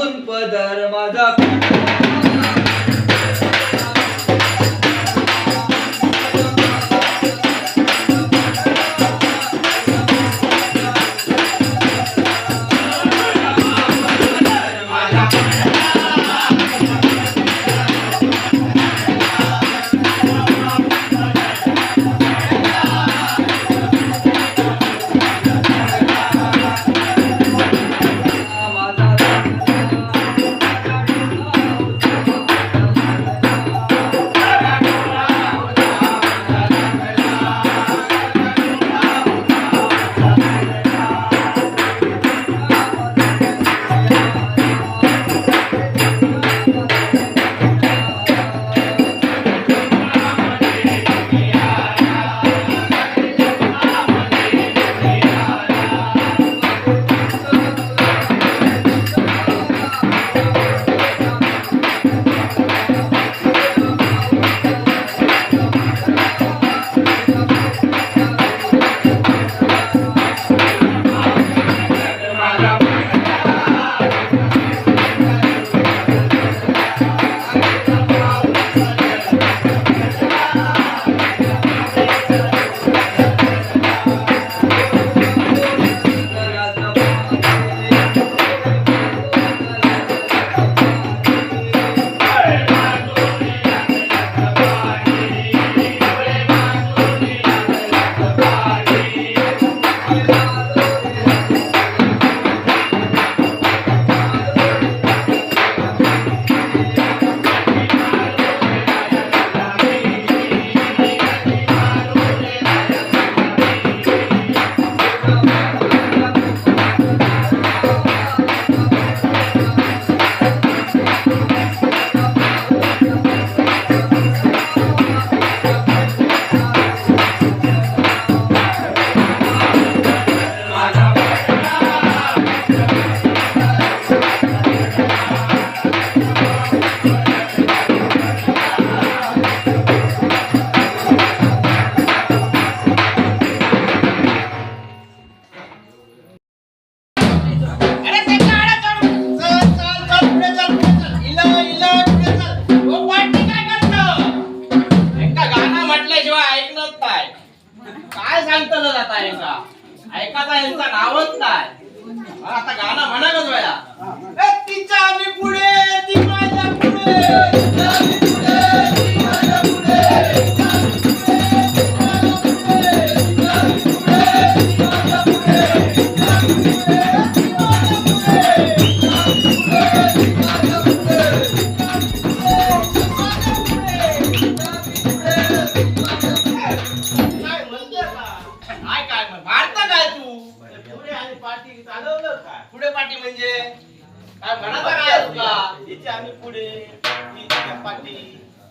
पदर माझा.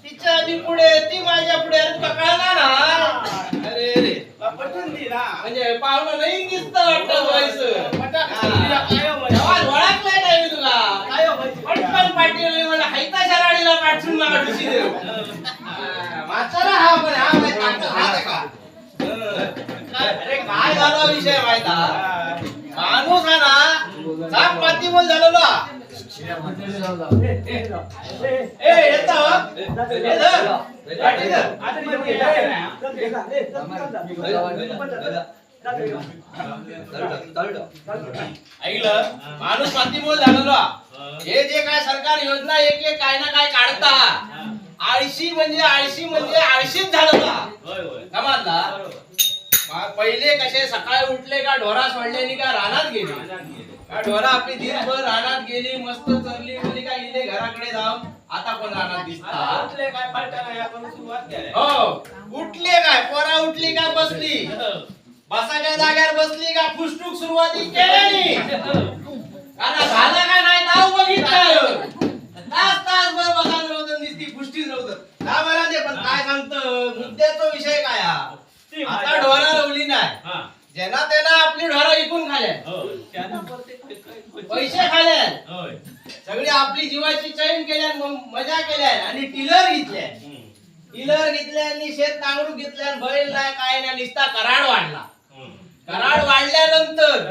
तिच्या आधी पुढे ती माझ्या पुढे अरे तुला कळणार ना अरे. रे पटून दी ना. म्हणजे पाहुणं नाही दिसत वाटत व्हायचं हा. ओळखलाय नाही मी तुला? काय म्हणे? पटकन पाटील मला हायता शराडीला पाठवून मला देऊ म्हातारा हा. पण हा माहीत का अरे काय झाला विषय माहीत हा? हा. माणूस हा ना जात पाती बोल झालो ऐकलं माणूस मातीमोल झालेलो हे जे काय सरकार योजना एक एक काय ना काय काढता आळशी म्हणजे आळशी म्हणजे आळशीच झालं समजला पहिले कसे सकाळी उठले का ढोरा सोडल्यानी का रानात गेले ढोरा आपली दिवसभर रानात गेली मस्त चरली गेली का इले घराकडे जाऊन आता कोण रानात आता दिसता उठले काय सुरुवात केली. हो उठले काय? पोरा उठली का बसली? बसाच्या जाग्यावर बसली का? फुसटूक सुरुवाती केली आता झालं का नाही? नाव बघितलं. तास तास भर बसायला होतं नुसती पुष्टीच होतं का बरं ते? पण काय सांगतं? मुद्द्याचा विषय काय हा? आता ढोरा रवली नाही. ज्यांना त्यांना आपली ढोरा विकून खाल्या पैसे खाल्या सगळी आपली जीवाची चैन केल्या मजा केल्या आणि टिलर घेतल्या टिलर घेतल्या आणि शेत नांगडू घेतल्या बैल नाय काय नाही निस्ता कराड वाढला. कराड वाढल्यानंतर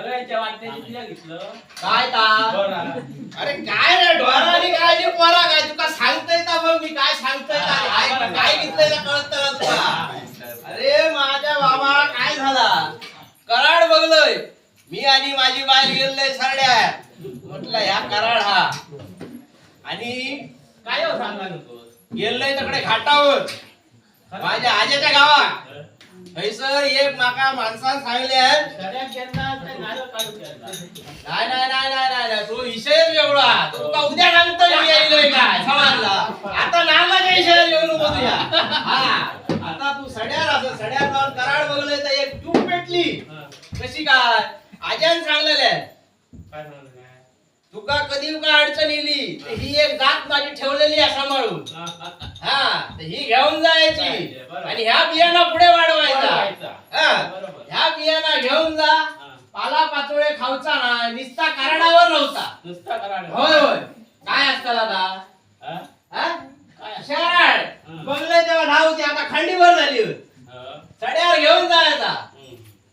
काय ता? अरे काय रे ढोराने काय जे पोरा काय? तुका सांगतय का मग मी काय सांगतोय काय काय कळत अरे माझ्या बाबा काय झाला? कराड बघलोय. मी आणि माझी बाल गेलोय सरड्या म्हटलं ह्या कराड हा. आणि काय हो सांगा नको? गेलोय तिकडे घाटावर. माझ्या आजेच्या गावात. हैसर एक माका माणसान सांगल्यान नाही नाही नाही नाही नाही तो विषय वेगळा. तो उद्या सांगतो मी येईलोय काय समजला आता नामाच्या विषयात येऊ येऊन बघूया हा. आता तू सड्यार असं सड्यार जाऊन कराड बघलोय तर एक चूप पेटली. कशी काय आज्यान सांगलेले काय काय? तुका कधी का अडचण येली तर ही एक जात माझी ठेवलेली आहे सांभाळून हा, हा, हा. हा तर ही घेऊन जायची बरोबर. आणि ह्या बियाणा पुढे वाढवायचा वाढवायचा. हा. बरोबर. ह्या बियाणा घेऊन जा हा. पाला पाचोळे खाऊचा ना निस्ता कराडावर नव्हता नुसता कराड. होय होय काय असतं दादा हा? हा? काय? हं. बंगले तेव्हा धाव होती आता खंडीभर झाली होती. हा. सड्यावर घेऊन जायचा.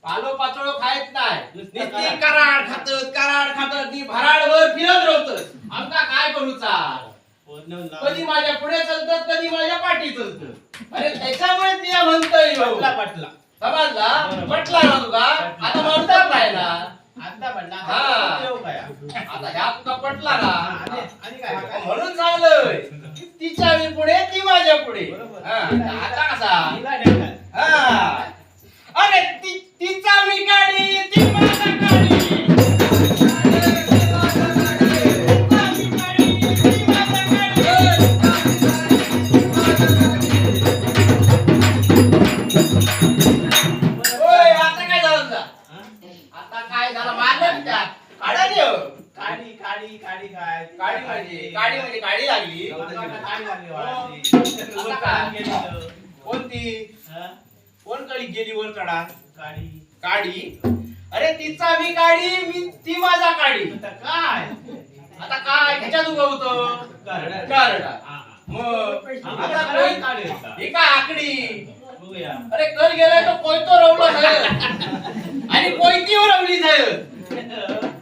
पालो पाचोळो खायत नाही. नुसतं कराड. कराड खातत कराड खातत ती भराडवर फिरत राहत आमका काय करूचा पूर्ण लावून- कधी माझ्या पुढे चालतात कधी माझ्या पाठी चालतात. अरे त्याच्यामुळे तिला म्हणतोय. पटला पटला. समजला. म्हटला ना तुका? आता म्हणतात नाही ना आता पटला हा. येऊ काय आता ह्या तुका पटला ना? म्हणून सांगलोय तिच्या मी पुढे ती माझ्या पुढे. आता कसा. हा.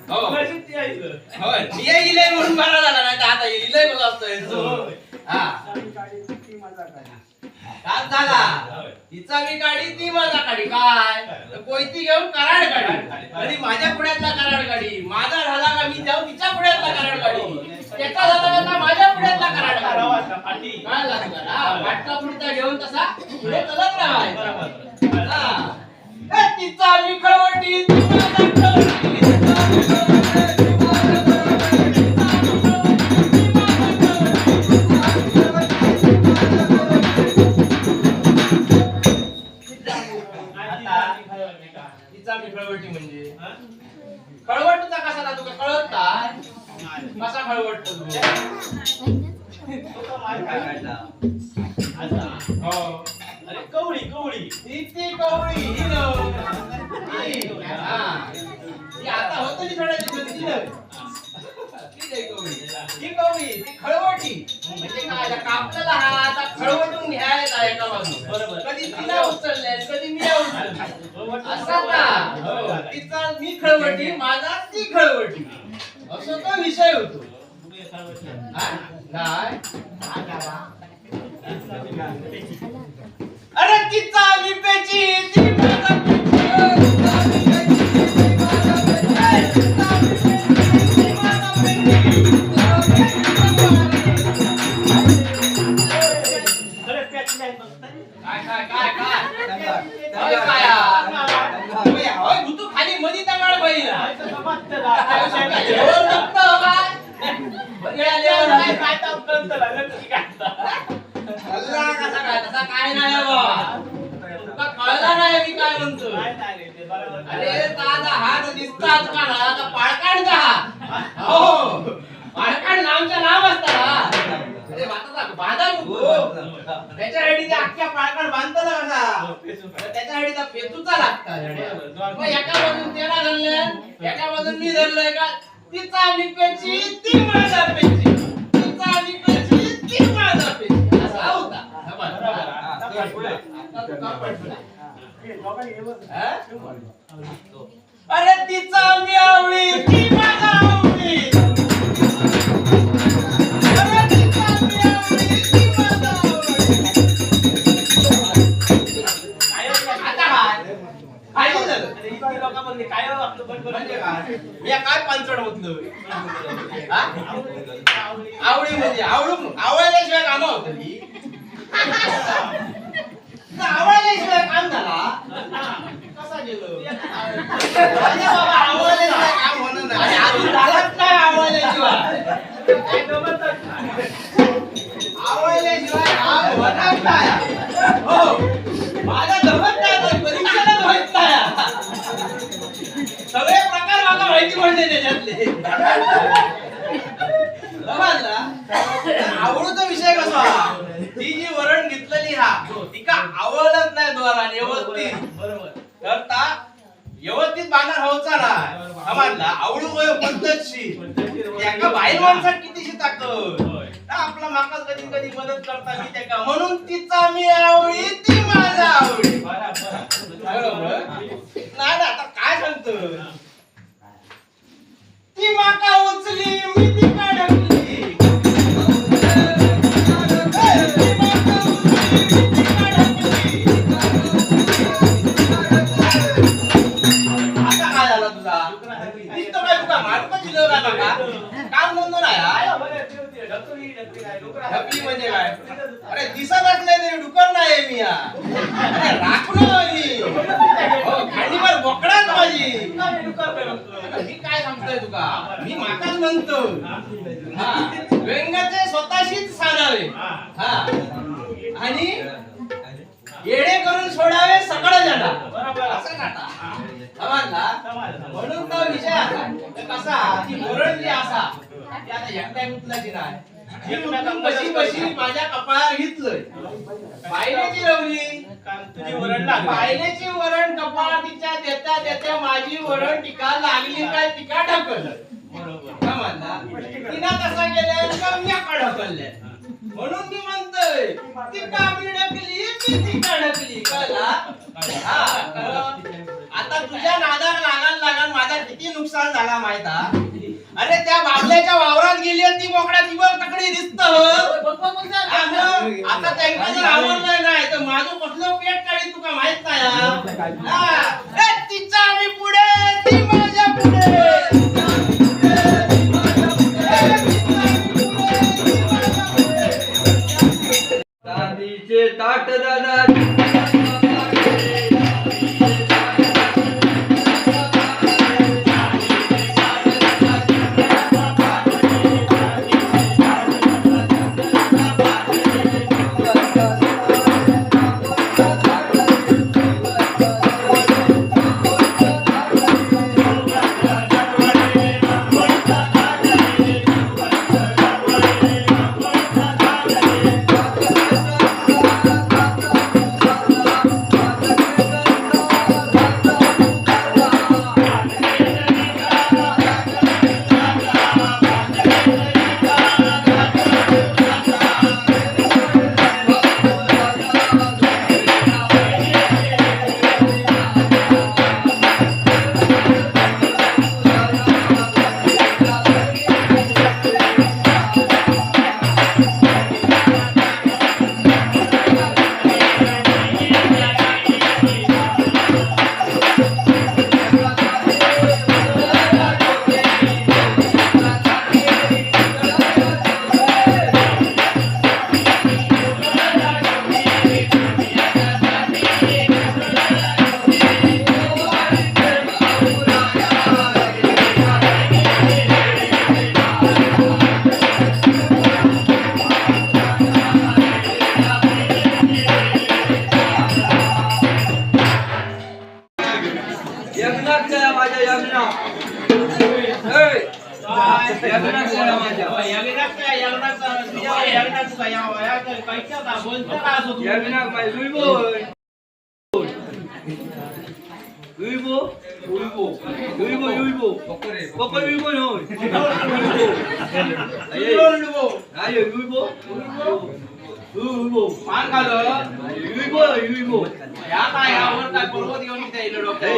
हो. होय म्हणून मला झाला नाही तर आता होय. हा काय झाला. तिचा मी काढी ती माझा काढी काय? तर कोयती घेऊन कराड काढी. आणि माझ्या पुढ्यातला कराड काढी. माझा झाला का मी जाऊन तिच्या पुढ्यातला कराड काढी. त्याचा झाला का माझ्या पुढ्यातला कराड काढी. काय लागतं हा वाटला पुढचा घेऊन तसा पुढे चलत राहायचा. हा. तिचा मी खळवटी खळवटचा कसा ना तुका कळत. कसा खळवटतो. हो अरे कवळी कवळी कवळी आता होतं ती न. ती कवळी. ती खळवटी म्हणजे काय कापलेला हा आता खळवटून घ्यायचा एका बाजूला बरोबर. कधी तिला उचलले कधी मी उचलले असा ना हो. असा तिचा मी खळवटी माझा ती खळवटी असं तो विषय होतो हा? नाही अरे तिचा लिपेची ती माझा खाली मधी तंगाळ कसा काय नाही तुका कळला नाही मी काय म्हणतो अरे दादा हात दिसतात का ना आता पाळकांचा हो, हो. पाळकांड नामचं नाव असतं हा अरे बाता बांधा नको त्याच्यासाठी ते अख्ख्या पाळकांड बांधतो ना कसा त्याच्यासाठी त्या पेतूचा लागतात मग एका बाजून तेरा धरले एका बाजून मी धरलंय का? तिचा लिपेची ती माझा पेची. तिचा लिपेची ती माझा पेची. असा होता? अरे तिचा मी आवडी आवडूचा विषय कसा? ती जी वरण घेतलेली हा तिका आवडत नाही द्वारा व्यवस्थित. बरोबर. तर ता व्यवस्थित बांधणार होचा ना. समजला आवडू होय पद्धतशीर त्याका बाहेर माणसात कितीशी ताकद? आपला माका कधी कधी मदत करता मी त्याका म्हणून तिचा मी आवडी ती माझा आवडी. बरोबर नाही ना आता काय सांगतो ती माका उचली मी ती ढकली ढकली म्हणजे काय? अरे दिसत असले तरी डुकर नाही मी. अरे राखलो मी हो, खांडीवर बोकडाच माझी. मी काय सांगतोय तुका? मी माकाच म्हणतो व्यंगाचे स्वतःशीच सांगावे हा. आणि येडे करून सोडावे सकळ जाणा असं नाटा समजला? म्हणून तो विषय असा. कसा? ती बोरण जी असा. ती आता एकट्या गुंतलाची नाही? कशी बशी माझ्या कपाळावर घेतलंय पाहिल्याची रवली तुझी वरण लागली. वरण कपाळ तिच्या देता देता माझी वरण टिका लागली काय टिका ढकल बरोबर तिनं कसा केलं का ढकलल्या ढकलले म्हणून मी म्हणतोय ती कामी ढकली ती टिका ढकली कळला हा कळलं? आता तुझ्या नादाला लागाल लागाल माझा किती नुकसान झाला माहिती हा? अरे त्या बाबल्याच्या वावरात गेली आणि ती बोकड्या ती बघ तकडी दिसत आता त्यांना जर आवडलं नाही तर माझं कसलं पेट काढी तुका माहीत नाही. ए, तिचा आम्ही पुढे ती माझ्या पुढे. चांदीचे ताट दादा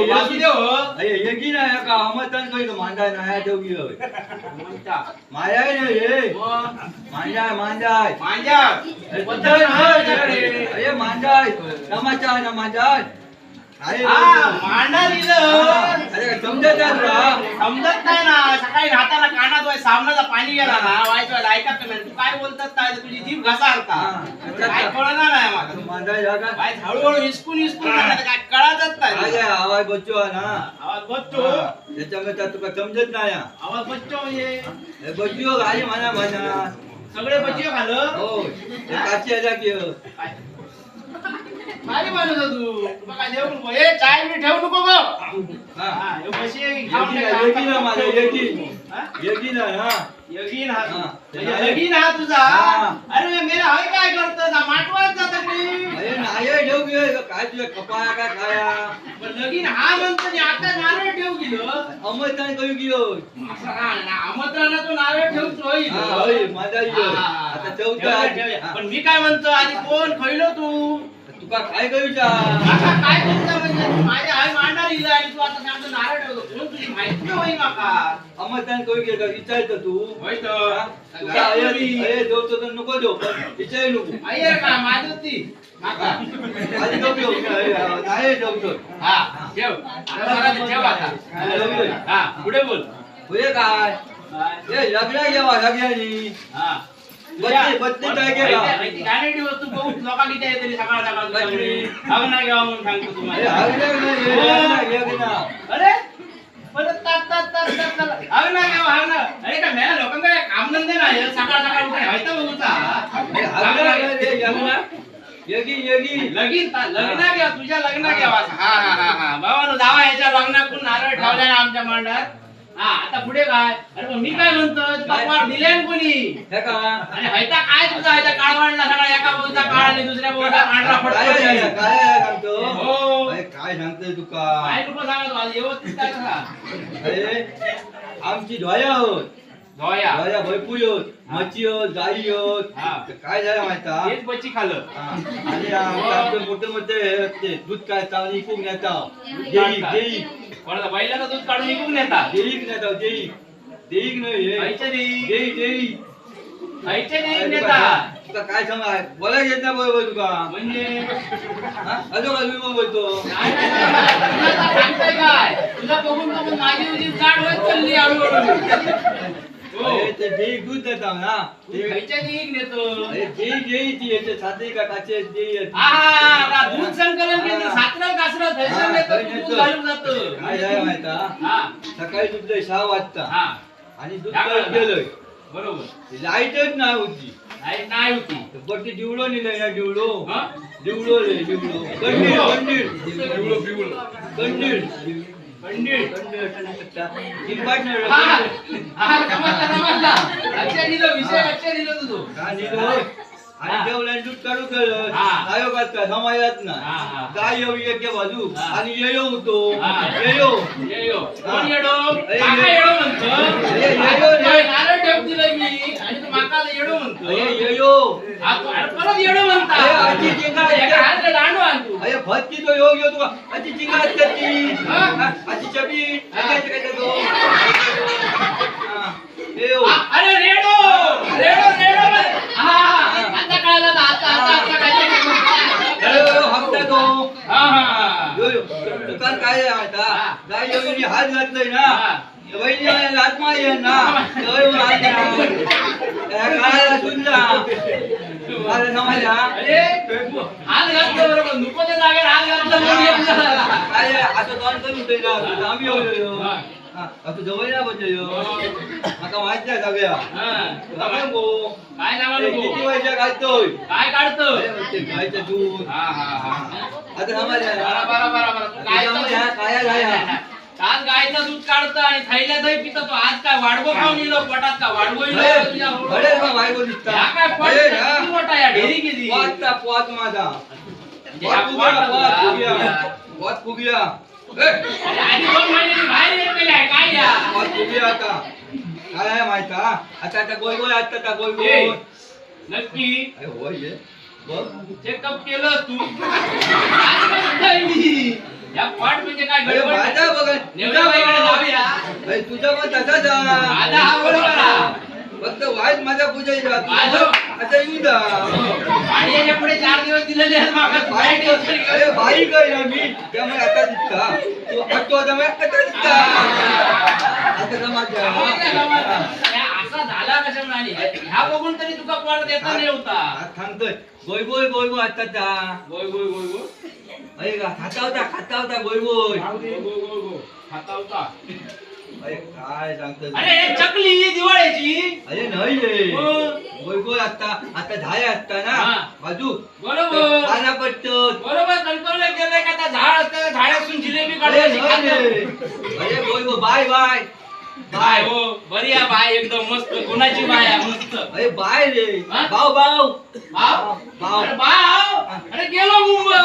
येलो ए, डॉक्टर वासुदेव अरे यगी ना का अमतन काही मांडाय नाही ठेवली होय म्हणता. मांजाय नाही रे मग मांजाय मांजाय मांजा अरे पद्धत नाही त्याच्याकडे. अरे मांजाय नमाचाय ना मांजाय अरे हा मांडा दिलं अरे काय समजत नाही तुला समजत नाही ना सकाळी राहताना कानात वाय सामनाचा पाणी गेला ना वाईट वाईट ऐकत नाही. तू काय बोलतात काय तुझी जीभ हा. काय कळणार नाही मला जागा काय हळूहळू हिसकून हिसकून जाणार, काय कळतच नाही. आवाज बच्चो ना. आवाज बच्चो. त्याच्यामुळे तुला समजत नाही. आवाज बच्चो म्हणजे? हे बच्चो गाडी म्हणा म्हणा. सगळे बच्चे खालं हो काची भारी माणूस आहे तू तुला काय देऊ नको ए चाय मी ठेवू नको गं हा. हा, ह्यो म्हशी आहे, खाऊन टाक, खाऊन. हा? येगी ना, हा. यगीन हा. म्हणजे हा तुझा हा. अरे मेरा हाय काय करतो ना माटवात जात मी नाही ठेव हे काय तुझ्या कपाया काय खाया पण लगीन हा म्हणतो आता नारळ ठेव गेलं अमरतान करू हो. असं का ना आमंत्रणात तो नारळ ठेवतो होय. हा, होय, माझा हा, यो. हा, हा. आता. हा. पण मी काय म्हणतो आधी कोण खैलो तू तुका काय करूचा आता काय करूचा म्हणजे? माझ्या हाय मांडा दिला आणि तू आता सांगतो नारळ ठेवतो. कोण तुझी माहिती होई माका? अमरतान करू की का विचारतो तू. होय? तर. तुका देवतो तर नको देऊ पण विचारू नको अय्यर का? माझी ती माका? आधी जाऊ देऊ. अरे, नाही जेवतो हा ठेव. आता मला ते ठेव आता. हा पुढे बोल. होय काय? ए लग्न लग्नानी हा. बत्ती- बत्ती काय केला? बघू किती आहे तरी सकाळ सकाळ बत्ती. तुझ्याकडे. हवं ना घ्यावं म्हणून सांगतो अरे तुम्हाला हगलं नाही, लग्न, लग्न. अरे परत तात तात तात तात तात. हवं ना घ्यावं हवं ना अरे का मेला लोकांना काय कामधंदे नाही सकाळ सकाळ उठाय व्हायचं बघूचा अरे हगलं नाही, लग्न. येगी येगी. लगीन ता- लग्न घ्या तुझ्या लग्न घ्यावा हा हा हा हा. बाबा जावा याच्या लग्नातून नारळ ठेवल्या आमच्या मांडात हा आता पुढे काय? अरे पण मी काय म्हणतो? पोर दिले कोणी? हे का? आणि हैता काय तुझा हैता काळवंडला सगळा एका बोलता काळ आणि दुसऱ्या काय आहे सांगतो? हो. काय सांगतोय तुका? काय तुला सांगतो? आज व्यवस्थित काय आमची ध्वया होत धोया ध्वया भरपूर होत मच्छी होत गाई हा. तर काय झालं माहिता? तेच बच्ची खाल्लं. आणि आमचं मोठे मोठे ते दूध काय चावणी इकून नेता. देईक देईक. कोणाला बैलाचं दूध काढून निघून नेतात देईक नेता देईक. देईक नाही. खायचे देईक. देईक खायचे तुका तुका काय सांगा बोला येत नाही बरोबर तुका म्हणजे? अजून बोलतो. नाही, नाही, नाही, तुला आता सांगतोय काय? तुला बघून बघून माझी उजी जाड होत चालली हळूहळू अरे ते देईक दूध देता ना ते खायच्या निघ नेतो. अरे देईक देईक ती याचे साते का काचे देईक आहा, दूध संकलन केलं सातरं कासरं थैसर नेतो दूध घालून जातो. काय झालं माहिता हा. सकाळी दुधलंय सहा वाजता. हा. आणि दूध या काढून. गेलोय. बरोबर. लाईटच नाही होती. नाही नाही होती. बट्टी दिवडो नेलं ना दिवडो? दिवडो रे दिवडो कंडील कंडील पिवळं, पिवळं. कंडील पंडित किंबाट नाही लक्ष दिलं विषय लक्ष दिलं तुझं का नेलो होय? आणि हा. जेवल्याने दूध काढू केलं हा. आयोगात का समाजात ना हा, हा. काय येऊ एक बाजू हा. आणि येयो होतो हा. येयो ये यो. हा. कोण येडो अरे, काका ये- येडो म्हणतो अरे, येडो रे. काय नारळ ठेव दिलंय मी आणि तू माका येडो म्हणतो अरे येयो हा, तू- अरे परत येडो म्हणता अरे, आजी चिंगा- एका हाताला दांडू आण तू अरे भटकी तो योग येतो का अशी चिंगात करती हा? अशी चपी अरे रेडो! Redo redo! म्हण. हा हा. आता कळालं ना, आता आता आता काहीतरी अरे, हो, हप्ता तो हा हा यो, यो. दुकान काय आता? योगिनी हात घातलाय ना? आत्मा आहे ना? तर येऊन हात घाल. त्या काळाला सुद्धा अरे नमाजा अरे हात घातलं बरोबर नुकोच्या जागेवर हात घातलं म्हणून येत झाला. काय आहे, आता दोन करून होतोय ना. आम्ही येऊ हा. आता जवळ ना बघ आता माहिती आहे सगळ्या हा. सांग गो काय सांगा ते नको किती वर्ष घालतोय काय काढतो अरे मग ते गायचं दूध हा हा हा आता समाजा बरा बरा बरा बरा तू गायचं त्याच्यामध्ये हा दूध- काया नाही, गाया. नाही, नाही. काल गायचं दूध काढतो आणि थैल्या दही पितो तो आज काय वाडगो खाऊन येलो पोटात का वाडगो येलो तुझ्या अरे बा बायको दिसता या काय पोट अरे, किती मोठा या ढेरी किती पोतचा पोत माझा या पोत फुगला, पोत फुगला. फुगला आता काय आहे माहीत हा? आता आता गोय गोय आता आता गोय ए, नक्की अरे होय हे. बघ चेकअप केलं तू आज काय म्हणतोय मी या पोट म्हणजे काय अरे गडबड माझा बघ जाऊया अरे तुझा पण तसाच आहे. माझा हा बरोबर हा. फक्त वाईट माझ्या माझं? आता. येऊन जा आणि याच्यापुढे चार दिवस दिलेले आहेत अरे बाईक आहे ना मी. त्यामुळे आता दिसता. तू आठवतो त्यामुळे आता दिसता. आता जमात आवाज नाही जा. गावात. या असा झाला कशामुळे आणि ह्या बघून तरी तुका पळ देता नाही होता. थांबतोय. गोय गोय गोय गोय आता जा. गोय गोय गोय गोय. अरे खाता होता खाता होता गोय गोय. गोय गोय गोय गोय खाता होता. अरे काय अरे हे चकली दिवाळीची. अरे नाही रे. हो. गोय गोय आता आता झाय असता ना. हा. बाजू. बरोबर. पाना पडतं बरोबर कल्पना केलंय का त्या झाड असतं झाडातून जिलेबी अरे काढायची नाही. रे. अरे गोय बाय बाय. बाय. हो बरी आहे बाय एकदम मस्त. कोणाची बाय आहे? मस्त. अरे बाय रे. हा? बाव बाव बाव बाव अरे अरे गेलो मुंबई.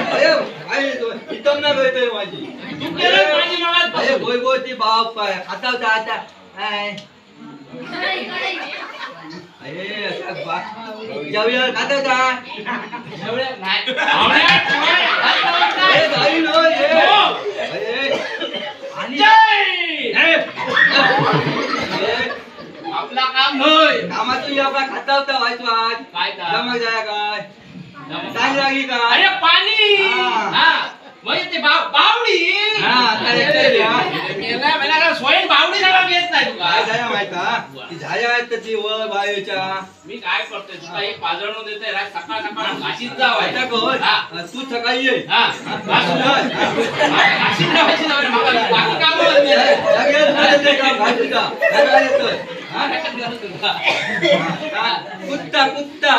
अरे काय रे तो? इथं माझी. तू अरे गोय गोय ती बाव पाय खाता होता आता. काय अरे बा- जेवल्यावर खाता होता एवढ्या नाही. अरे नो. हो. अरे. आणि जय! आपला काम होय. कामातून बा खाता होता वाईट वाट काय का जमक जाय काय? चांगली लागली का अरे पाणी! हा. हा. म्हणजे ते बाव- बावडी हा, रे. मेला- का स्वयं बावडी सगळं घेत नाही काय झाल्या माहीत हा? ती झाल्या आहेत वर बायोच्या मी काय करतोय तुला सकाळ सकाळ जाव? हा तू सकाळी ये हा घासून जा. घाशीत जावायची ना रे, मला बाकी कामं होत नाही. लगेच लगेच ते काम. सकाळी येतोय. हा? हा. कुत्ता कुत्ता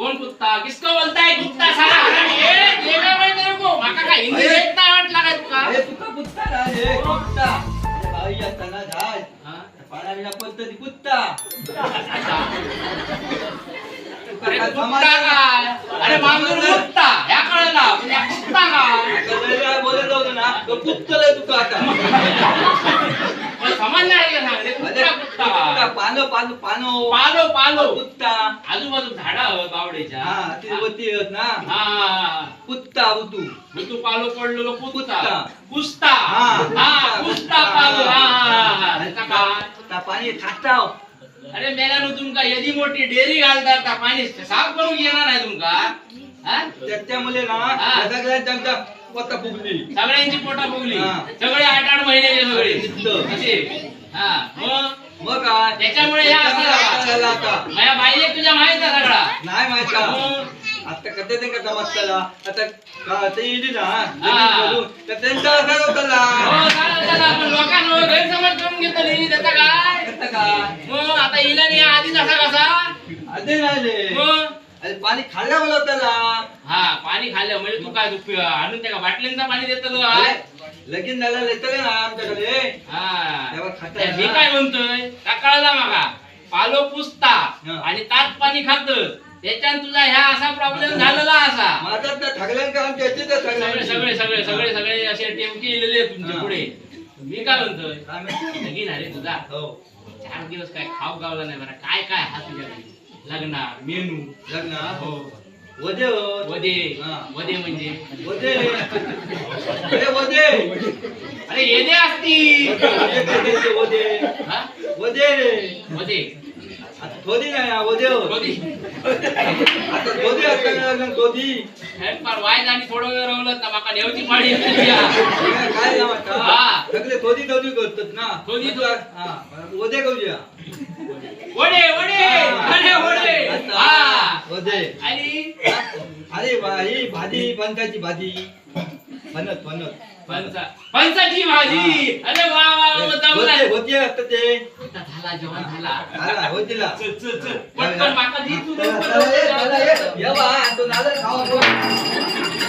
कोण कुत्ता? किसको बोलताय कुत्ता साला? हरामी ये काय माहिती रे को। माका काय हिंदी तुका? कुत्ता ना कुत्ता। असताना झाड हा? पाण्याविना पद्धती कुत्ता. अरे कुत्ता काय अरे मांजूर कुत्ता ह्या कळला म्हणजे काय काय बोलत होतो ना. तो कुत्तलंय तुका आता नाही का कुत्ता कुत्ता पानो पानो पानो कुत्ता आजूबाजू झाडा बावडेच्या. हा ती आहेत ना. हा. कुत्ता बुतू मग तू पालो पडलेलो कुत्ता. कुस्ता. हा, हा कुस्ता पालो. हा हा, हा. काय? पाणी खाताव अरे मेल्यानं तुमका यदी मोठी डेअरी घालतात का पाणी साफ करून येणार नाही तुमका? हा? त्याच्यामुळे ना. सगळ्यात त्यांचा पत्ता फुगली. सगळ्यांची पोटा फुगली. हा. सगळे आठ आठ महिन्याचे सगळे. असे. हा. मग? काय? त्याच्यामुळे माझ्या बाईले तुझ्या माहीत आहे सगळा. नाही माहीत आता कधी ते का जमात केला आता ते हा. हो चालेल चालेल. पण लोकांवर गैरसमज करून घेतली त्याचा काय? आता काय? मग आता हिला नाही आधीच असा कसा. मग अरे पाणी खाल्ला मला त्याला. हा पाणी खाल्लं. म्हणजे तू काय तू आणून त्या बाटलींचा पाणी देतो लगीन झालं येतं ना आमच्याकडे. हा. खाता मी काय म्हणतोय? का कळला मागा पालो पुसता हा. आणि तात पाणी खात. त्याच्यात तुझा ह्या असा प्रॉब्लेम झालेला असा. माझा आमच्या इथे सगळे सगळे सगळे सगळे सगळे असे टेमकी इलेले तुमच्या हा. पुढे. मी काय म्हणतोय? लगीन अरे तुझा. हो. चार दिवस काय खाऊ गावला नाही बरं. काय काय हा तुझ्या घरी? लग्न मेनू. लग्न हो. वदे होत. वदे हा. वदे म्हणजे? वदे अरे वदे अरे येदे असती. वदे काय ते वदे हा? वदे रे वदे आता थोडी नाही. वदे आता थोडी असताना थोडी फार आणि थोडं वेळ रवलं ना माका नेवची पाडी. काय? हा. सगळे थोडी थोडी करतात ना. थोडी हा वदे करूया. वडे वडे वडे वडे. हा. आणि? अरे ही भाजी पंचाची भाजी. फणत फणत पंचा पंचाची भाजी. अरे वा वा वा जमला होते होते ते. झाला जेवण झाला आला होतीला चल चल चल पटकन माका दी तू चला, चला, ये, चला. ये. ये बा, तो नारळ खावा, खावा.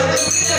Everybody!